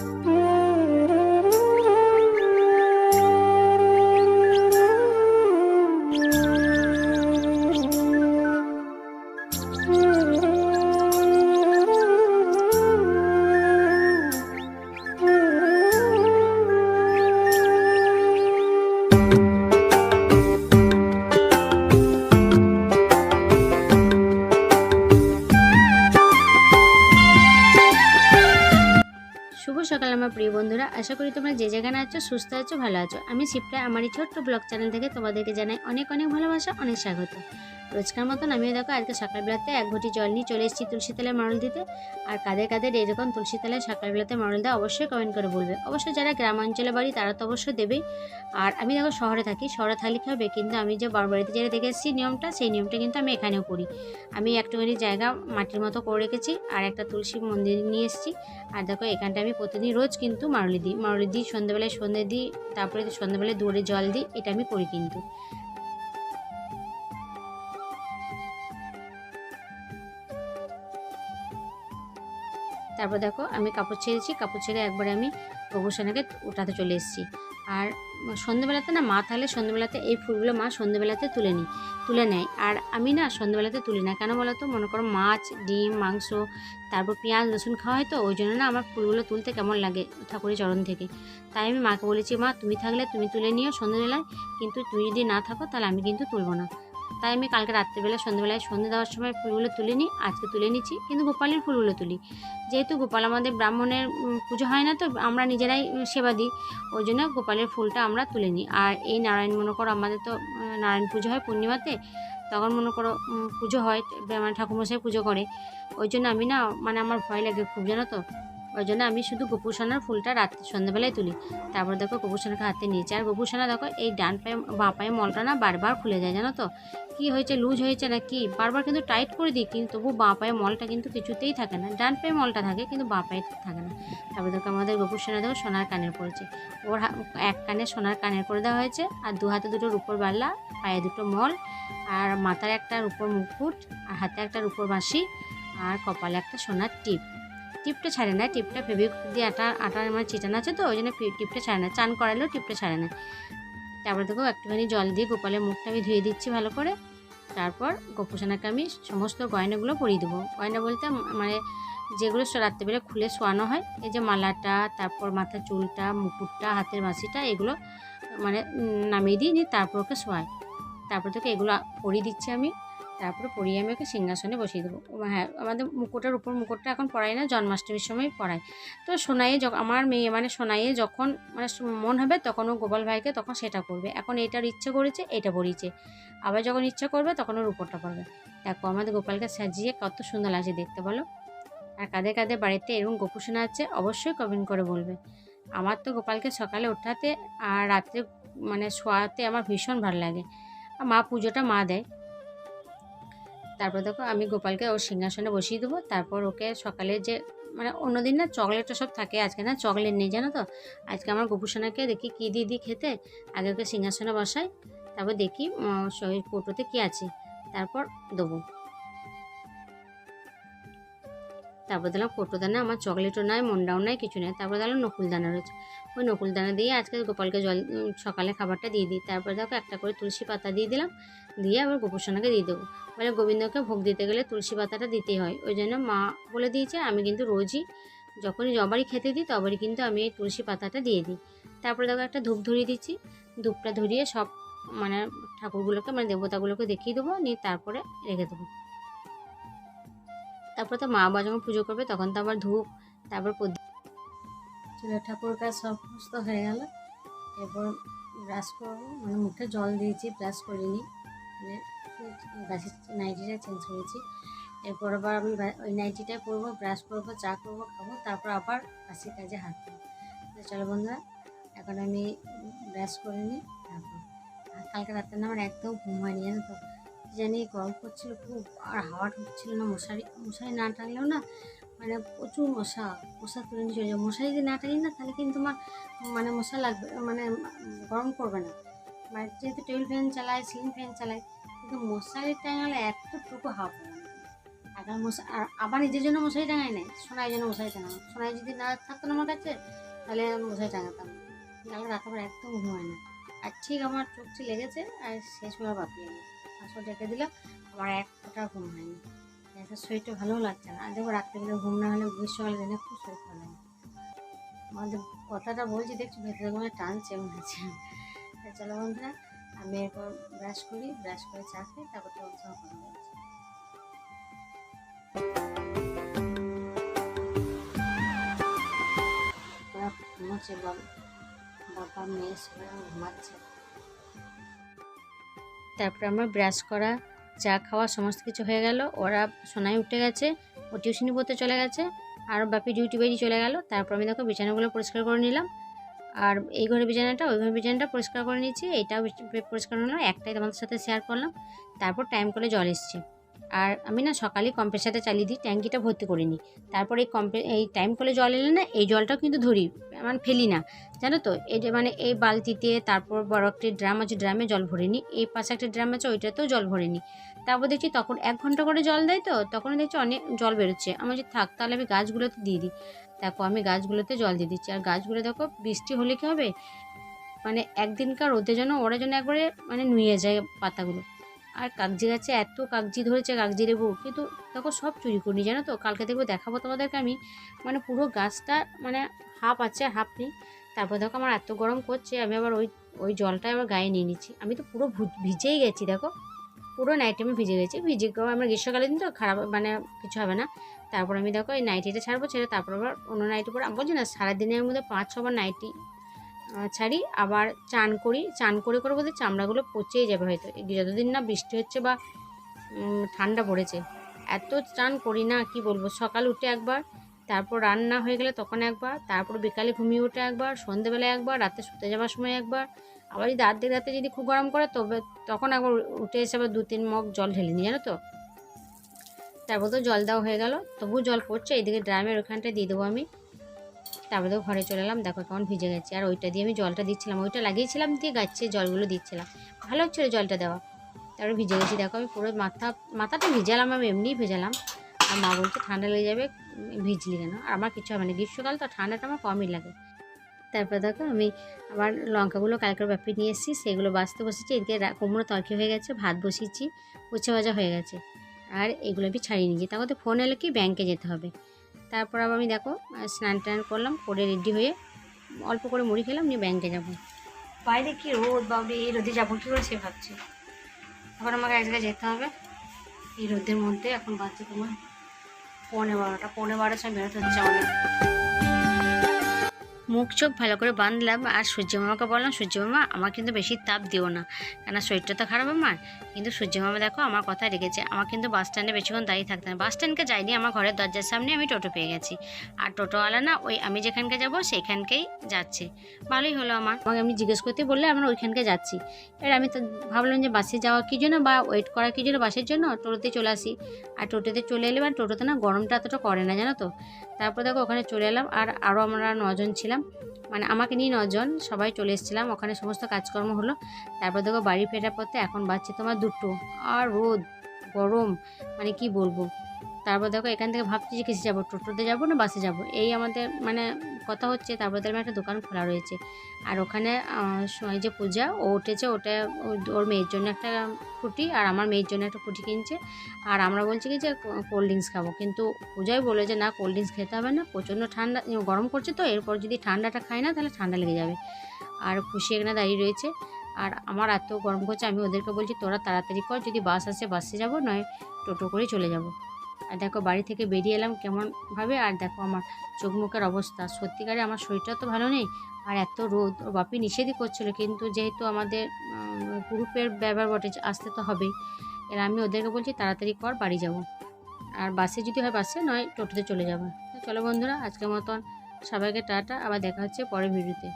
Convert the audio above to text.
Mm-hmm. আশা করি তোমরা যে যেখানে আছো, সুস্থ আছো, ভালো আছো। আমি শিপ্রায় আমার এই ছোট্ট ব্লগ চ্যানেল থেকে তোমাদেরকে জানাই অনেক অনেক ভালোবাসা, অনেক স্বাগত। রোজকার মতন আমিও দেখো আজকে সকালবেলাতে এক ঘটি জল নিয়ে চলে এসেছি তুলসী তলায় মরল দিতে। আর কাদের কাদের এরকম তুলসী তলায় সকালবেলাতে মরল দেওয়া অবশ্যই কমেন্ট করে বলবে। অবশ্যই যারা গ্রাম অঞ্চলে বাড়ি, তারা তো অবশ্যই দেবেই। আর আমি দেখো শহরে থাকি, শহরে থাকলে কী হবে? কিন্তু আমি যে বড় বাড়িতে যেটা দেখে এসেছি নিয়মটা, সেই নিয়মটা কিন্তু আমি এখানেও করি। আমি একটুখানি জায়গা মাটির মতো করে রেখেছি, আর একটা তুলসী মন্দির নিয়ে এসেছি। আর দেখো এখানটা আমি প্রতিদিন রোজ কিন্তু মারুলি দিই। মারুলি দিই সন্ধ্যেবেলায় সন্ধে দিই, তারপরে সন্ধ্যেবেলায় দৌড়ে জল দিই, এটা আমি করি কিন্তু। তারপর দেখো আমি কাপড় ছেড়েছি, কাপড় ছেড়ে একবারে আমি গোবরসানাকে ওঠাতে চলে এসেছি। আর সন্ধ্যেবেলাতে না, মা তাহলে সন্ধ্যেবেলাতে এই ফুলগুলো মা সন্ধ্যেবেলাতে তুলে নিই তুলে নেয়। আর আমি না সন্ধ্যেবেলাতে তুলি না, কেন বলো তো মনে করো মাছ, ডিম, মাংস, তারপর পেঁয়াজ, রসুন খাওয়া হয় তো, ওই জন্য না আমার ফুলগুলো তুলতে কেমন লাগে ঠাকুরের চরণ থেকে। তাই আমি মাকে বলেছি, মা তুমি থাকলে তুমি তুলে নিও সন্ধ্যেবেলায় কিন্তু তুমি যদি না থাকো তাহলে আমি কিন্তু তুলবো না। তাই আমি কালকে রাত্রেবেলা, সন্ধ্যেবেলায় সন্ধ্যে দেওয়ার সময় ফুলগুলো তুলে নিই। আজকে তুলে নিচ্ছি, কিন্তু গোপালের ফুলগুলো তুলি। যেহেতু গোপাল আমাদের ব্রাহ্মণের পুজো হয় না তো, আমরা নিজেরাই সেবা দিই। ওই জন্য গোপালের ফুলটা আমরা তুলে নিই। আর এই নারায়ণ মনে করো আমাদের তো নারায়ণ পুজো হয় পূর্ণিমাতে, তখন মনে করো পুজো হয় মানে ঠাকুরমশাই পুজো করে। ওই জন্য আমি না মানে আমার ভয় লাগে খুব, জানো তো? ওই জন্য আমি শুধু গোপুসোনার ফুলটা রাত্রি সন্ধ্যাবেলায় তুলি। তারপর দেখো গোপুসোনাকে হাতে নিয়েছি আর গোপুসোনা দেখো এই ডান পায়ে, বাঁ পায়ে মলটা না বারবার খুলে যায়, জানো তো? কি হয়েছে, লুজ হয়েছে না কি? বারবার কিন্তু টাইট করে দিই, কিন্তু তবু বাঁ পায়ে মলটা কিন্তু কিছুতেই থাকে না। ডান পায়ে মলটা থাকে, কিন্তু বাঁ পায়ে থাকে না। তারপর দেখো আমাদের গোপুসোনা দেখো সোনার কানের পড়েছে ওর এক কানে সোনার কানের করে দেওয়া হয়েছে, আর দু হাতে দুটো রূপোর বাল্লা, পায়ে দুটো মল, আর মাথায় একটা রূপোর মুকুট, আর হাতে একটা রূপোর বাঁশি, আর কপালে একটা সোনার টিপ। টিপটা ছাড়ে না, টিপটা ফেবিক দিয়ে আটা, আটার আমার চিটানো আছে তো ওই জন্য টিপটা ছাড়ে না, চান করালেও টিপটা ছাড়ে না। তারপরে দেখো একটুখানি জল দিয়ে গোপালের মুখটা আমি ধুয়ে দিচ্ছি ভালো করে। তারপর গোপুসোনাকে আমি সমস্ত গয়নাগুলো পরিয়ে দেবো। গয়না বলতে মানে যেগুলো রাত্রেবেলা খুলে শোয়ানো হয়, এই যে মালাটা, তারপর মাথার চুলটা, মুকুটটা, হাতের বাঁশিটা, এগুলো মানে নামিয়ে দিই নিয়ে তারপর ওকে শোয়াই তারপর থেকে এগুলো পরিয়ে দিচ্ছি আমি। তারপরে পরিয়ে আমি ওকে সিংহাসনে বসিয়ে দেবো। হ্যাঁ আমাদের মুকুটের উপর মুকুটটা এখন পড়াই না, জন্মাষ্টমীর সময় পড়াই তো সোনাইয়ে আমার মেয়ে মানে সোনাইয়ে যখন মানে মন হবে তখন ও গোপাল ভাইকে তখন সেটা করবে। এখন এটার ইচ্ছে করেছে, এটা পড়িয়েছে। আবার যখন ইচ্ছা করবে তখন ওর উপরটা পড়বে। দেখো আমাদের গোপালকে সাজিয়ে কত সুন্দর লাগছে দেখতে বলো। আর কাদের কাদের বাড়িতে এরকম গোপুসোনা আছে, অবশ্যই কমেন্ট করে বলবে। আমার তো গোপালকে সকালে ওঠাতে আর রাত্রে মানে শোয়াতে আমার ভীষণ ভালো লাগে। আর মা পুজোটা মা দেয়। তারপর দেখো আমি গোপালকে ওর সিংহাসনে বসিয়ে দেবো। তারপর ওকে সকালে যে মানে অন্যদিন না চকলেটটা সব থাকে, আজকে না চকলেট নেই, জানো তো? আজকে আমার গোপুসোনাকে দেখি কী দিয়ে দিই খেতে। আগে ওকে সিংহাসনে বসাই, তারপর দেখি শরীর কৌটোতে কী আছে, তারপর দেবো। তারপর দিলাম কৌটোদানা আমার চকলেটও নয় মন্ডাও নয় কিছু নেই। তারপর দিলাম নকুলদানা রয়েছে। ওই নকুল দানা দিয়ে আজকে গোপালকে জল সকালে খাবারটা দিয়ে দিই। তারপর দেখো একটা করে তুলসী পাতা দিয়ে দিলাম। দিয়ে আবার গোপুসোনাকে দিয়ে দেবো। বলে গোবিন্দকে ভোগ দিতে গেলে তুলসী পাতাটা দিতেই হয়। ওই জন্য মা বলে দিয়েছে, আমি কিন্তু রোজই যখনই জবারই খেতে দিই, তবারই কিন্তু আমি এই তুলসী পাতাটা দিয়ে দিই। তারপরে দেখো একটা ধূপ ধরিয়ে দিচ্ছি। ধূপটা ধরিয়ে সব মানে ঠাকুরগুলোকে মানে দেবতাগুলোকে দেখিয়ে দেবো। নিয়ে তারপরে রেখে দেবো। তারপরে তো মা বাবা যখন পুজো করবে তখন তো আবার ধূপ, তারপর ঠাকুর কাজ সমস্ত হয়ে গেল। এরপর ব্রাশ করব মানে মুখে জল দিয়েছি, ব্রাশ করিনি। মানে গাছের নাইটিটা চেঞ্জ করেছি। এরপর আবার আমি ওই নাইটিটাই পরবো, ব্রাশ করব, চা করব, খাব, তারপর আবার কাশি কাজে হাত দেবো চলো বন্ধুরা, এখন আমি ব্রাশ করে নিই, তারপর। কালকে রাতে না আমার একদম ঘুম হয়নি, জানো তো? কি জানি গরম করছিল খুব আর হাওয়া ঢুকছিল না, মশারি মশারি না টানলেও না মানে প্রচুর মশা মশা তুলে নিয়ে চলে যাবে মশারি যদি না টানি না, তাহলে কিন্তু আমার মানে মশা লাগবে মানে গরম করবে না। মানে যেহেতু টেবিল ফ্যান চালায় সিলিং ফ্যান চালায়, কিন্তু মশারি টাঙালে এতটুকু হাওয়া পাবে না। এখন মশা, আর আবার নিজের জন্য মশারি টাঙাই নাই সোনাই জন্য মশারি টাঙানো। সোনাই যদি না থাকতো না আমার কাছে, তাহলে মশারি টাঙাতাম তাহলে রাখাবার একদম ঘুমায় না। আর ঠিক আমার চোখটি লেগেছে, আর শেষ বেলা বাপিয়ে আসলে ডেকে দিল আমার এক ফোঁটা ঘুম হয়নি। একটা শরীরটা ভালোও লাগছে না। আর দেখো, রাত্রেবেলা ঘুম না হলে গ্রীষ্মকালে দিনে খুব শরীর ভালো লাগে। আমাদের কথাটা বলছি, দেখছি ভেতরে কোনো টানছে মনে হচ্ছে। তা চলো বন্ধুরা, আমি এরপর ব্রাশ করি, ব্রাশ করে চা খাই তারপর তোমার সঙ্গে কথা বলছি। বাবা মেয়ে সবাই ঘুমাচ্ছে। তারপর আমার ব্রাশ করা, চা খাওয়া সমস্ত কিছু হয়ে গেল। ওরা সোনায় উঠে গেছে, ও টিউশনি পড়তে চলে গেছে, আর বাপি ডিউটি বেরিয়ে চলে গেল। তারপর আমি দেখো বিছানাগুলো পরিষ্কার করে নিলাম। আর এই ঘরে বিছানাটা, ওই ঘরে বিছানাটা পরিষ্কার করে নিয়েছি। এইটাও পরিষ্কার হলো একটাই তোমাদের সাথে শেয়ার করলাম। তারপর টাইম করে জল এসছে। আর আমি না সকালে কম্প্রেসারটা চালিয়ে দিই, ট্যাঙ্কিটা ভর্তি করে নিই। তারপর এই কম্প্রে এই টাইম কলে জল এলে না, এই জলটাও কিন্তু ধরি মানে ফেলি না। জানো তো? এই যে মানে এই বালতিতে, তারপর বড় একটি ড্রাম আছে, ড্রামে জল ভরে নিই। এই পাশে একটা ড্রাম আছে, ওইটাতেও জল ভরে নিই। তারপর দেখছি তখন এক ঘণ্টা করে জল দেয় তো, তখন দেখছি অনেক জল বেরোচ্ছে। আমার যে থাক, তাহলে আমি গাছগুলোতে দিয়ে দিই। দেখো, আমি গাছগুলোতে জল দিয়ে দিচ্ছি। আর গাছগুলো দেখো, বৃষ্টি হলে কি হবে? মানে একদিনকার রোদের যেন ওরা যেন একবারে মানে নুয়ে যায় পাতাগুলো। আর কাগজি গাছে এত কাগজি ধরেছে কাগজি লেবু কিন্তু দেখো সব চুরি করিনি, জানো তো? কালকে দেখব, দেখাবো তোমাদেরকে আমি। মানে পুরো গাছটা মানে হাফ আছে, হাফ নেই। তারপর দেখো আমার এত গরম করছে, আমি আবার ওই ওই জলটা আবার গায়ে নিয়ে নিচ্ছি। আমি তো পুরো ভিজেই গেছি, দেখো। পুরো নাইটি আমি ভিজে গেছি। ভিজে আমরা গ্রীষ্মকালে দিন তো খারাপ মানে কিছু হবে না। তারপর আমি দেখো এই নাইটিটা ছাড়বো, ছেড়ে তারপর আবার অন্য নাইটি পরে আমি বলছি না, সারাদিনের মধ্যে পাঁচ ছবার নাইটি ছাড়ি, আবার চান করি। চান করে করে বলতে চামড়াগুলো পচেই যাবে হয়তো। যতদিন না বৃষ্টি হচ্ছে বা ঠান্ডা পড়েছে, এত চান করি না, কি বলব? সকাল উঠে একবার, তারপর রান্না হয়ে গেলে তখন একবার, তারপর বিকালে ঘুমিয়ে উঠে একবার সন্ধেবেলায় একবার, রাতে শুতে যাওয়ার সময় একবার। আবার যদি আর্ধেক রাতে যদি খুব গরম করে, তবে তখন একবার উঠে এসে আবার দু তিন মগ জল ঢেলে নিই, জানো তো? তারপর তো জল দেওয়া হয়ে গেল তবু জল পড়ছে, এইদিকে ড্রামের ওখানটায় দিয়ে দেবো আমি। তারপরে তো ঘরে চলে এলাম, দেখো কেমন ভিজে গেছে। আর ওইটা দিয়ে আমি জলটা দিচ্ছিলাম, ওইটা লাগিয়েছিলাম দিয়ে গাছে জলগুলো দিচ্ছিলাম। ভালো হচ্ছিল জলটা দেওয়া। তারপরে ভিজে গেছি, দেখো আমি পুরো মাথা, মাথাটা ভিজালাম, আমি এমনিই ভেজালাম। আর মা বলছে, ঠান্ডা লেগে যাবে, ভিজলি কেন? আর আমার কিছু হবে না, গ্রীষ্মকাল তো ঠান্ডাটা আমার কমই লাগে। তারপর দেখো আমি আমার লঙ্কাগুলো কালকের ব্যাপি নিয়ে এসেছি, সেগুলো বাঁচতে বসেছি, এদিকে রা- কুমড়ো তরকি হয়ে গেছে, ভাত বসিয়েছি উচ্ছে ভাজা হয়ে গেছে। আর এগুলো আমি ছাড়িয়ে নিয়েছি। তারপর তো ফোন এলে কি ব্যাংকে যেতে হবে? তারপর আবার আমি দেখো স্নান টান করলাম, করে রেডি হয়ে অল্প করে মুড়ি খেলাম, নিয়ে ব্যাংকে যাব। বাইরে কি রোদ বাবরে, এই রোদে যাব কী করে সে ভাবছে। এখন আমাকে এক জায়গায় যেতে হবে। এই রোদের মধ্যে এখন বাচ্চা তোমার পৌনে বারোটা, পৌনে বারোটার সময় বেরোতে হচ্ছে আমাদের। মুখ চোখ ভালো করে বাঁধলাম আর সূর্য মামাকে বললাম, সূর্য মামা আমার কিন্তু বেশি তাপ দিও না। কেন শরীরটা তো খারাপ আমার। কিন্তু সূর্য মামা দেখো, আমার কথা রেখেছে। আমার কিন্তু বাস স্ট্যান্ডে বেশিক্ষণ দাঁড়িয়ে থাকতে না। বাস স্ট্যান্ডকে যাইনি, আমার ঘরের দরজার সামনে আমি টোটো পেয়ে গেছি। আর টোটোওয়ালা না, ওই আমি যেখানকে যাব সেইখানকেই যাচ্ছে। ভালোই হলো আমার। আমাকে আমি জিজ্ঞেস করতে বললে আমরা ওইখানকে যাচ্ছি। এবার আমি তো ভাবলাম যে বাসে যাওয়া কী জন্য বা ওয়েট করা কী জন্য বাসের জন্য? টোটোতে চলে আসি। আর টোটোতে চলে এলে আর টোটোতে না গরমটা এতটা করে না, জানো তো? তারপর দেখো ওখানে চলে এলাম। আর আরও আমরা নজন ছিলাম। মানে আমাকে নিয়ে নজন সবাই চলে এসেছিলাম। ওখানে সমস্ত কাজকর্ম হলো। তারপর দেখো বাড়ি ফেরার পথে এখন বাচ্চা তোমার দুটো। আর রোদ, গরম মানে কি বলব? তারপর দেখো এখান থেকে ভাবছি যে কিসে যাব? টোটোতে যাব না বাসে যাব? এই আমাদের মানে কথা হচ্ছে, তারপর দেখলাম একটা দোকান খোলা রয়েছে। আর ওখানে যে পূজা, ও উঠেছে, ওটা ওর মেয়ের জন্য একটা ফুটি আর আমার মেয়ের জন্য একটা ফুটি কিনছে। আর আমরা বলছি কি যে কোল্ড ড্রিঙ্কস খাব। কিন্তু পূজাই বলে যে, না কোল্ড ড্রিঙ্কস খেতে হবে না, প্রচণ্ড ঠান্ডা গরম করছে তো, এরপর যদি ঠান্ডাটা খাই না, তাহলে ঠান্ডা লেগে যাবে। আর খুশি এখানে দাঁড়িয়ে রয়েছে। আর আমার এত গরম করছে, আমি ওদেরকে বলছি, তোরা তাড়াতাড়ি কর, যদি বাস আসে, বাসে যাব, নয় টোটো করে চলে যাব। আর দেখো বাড়ি থেকে বেরিয়ে এলাম কেমনভাবে? আর দেখো আমার চোখ মুখের অবস্থা। সত্যিকারে আমার শরীরটা তো ভালো নেই। আর এত রোদ বাপি নিষেধই করছিল। কিন্তু যেহেতু আমাদের গ্রুপের ব্যবহার বটে, আসতে তো হবেই। এর আমি ওদেরকে বলছি, তাড়াতাড়ি কর, বাড়ি যাব। আর বাসে যদি হয় বাসে, নয় টোটোতে চলে যাব। চলো বন্ধুরা, আজকের মতন সবাইকে টাটা। আবার দেখা হচ্ছে পরের ভিডিওতে